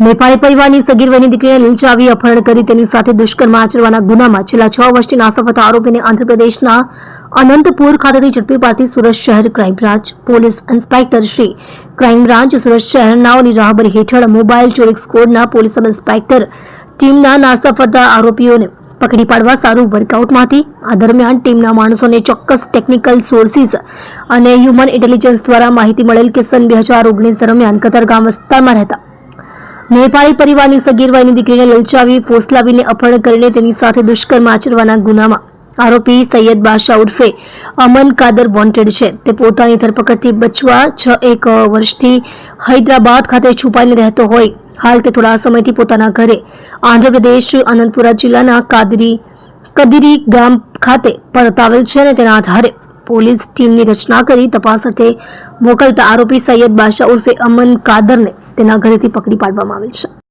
નેપાળી પરિવારની સગીર વયની દીકરીને લીલચાવી અપહરણ કરી તેની સાથે દુષ્કર્મ આચરવાના ગુનામાં છેલ્લા છ વર્ષથી નાસફત આરોપીને આંધ્રપ્રદેશના અનંતપુર ખાતેથી ઝડપી પાડતી સુરત શહેર crime branch police inspector Shri crime branch Surat શહેરનાઓની રાહબરી હેઠળ મોબાઈલ ચોરી સ્કોડના પોલીસ સબ ઇન્સ્પેક્ટર ટીમના નાસફત આરોપીઓને પકડી પાડવા સારું વર્કઆઉટમાંથી. આ દરમિયાન ટીમના માણસોને ચોક્કસ ટેકનિકલ સોર્સિસ અને હ્યુમન ઇન્ટેલિજન્સ દ્વારા માહિતી મળેલ કે સન બે હજાર ઓગણીસ દરમિયાન કતરગામ વિસ્તારમાં રહેતા નેપાળી પરિવારની સગીરવાઈની દીકરીને લલચાવી, ફોસલાવીને અપહરણ કરીને તેની સાથે દુષ્કર્મ આચરવાના ગુનામાં. આરોપી સૈયદ બાદશાહ ઉર્ફે અમન કાદર વોન્ટેડ છે. તે પોતાની ધરપકડથી બચવા છ એક વર્ષથી હૈદરાબાદ ખાતે છુપાઈને રહેતો હોય. હાલ તે થોડા સમયથી પોતાના ઘરે. આંધ્રપ્રદેશ અનંતપુરા જિલ્લાના કાદરી, કદીરી ગામ ખાતે પરત આવેલ છે અને તેના આધારે પોલીસ ટીમની રચના કરી તપાસ અર્થે મોકલતા આરોપી સૈયદ બાદશાહ ઉર્ફે અમન કાદરને તેના ઘરેથી પકડી પાડવામાં આવેલ છે.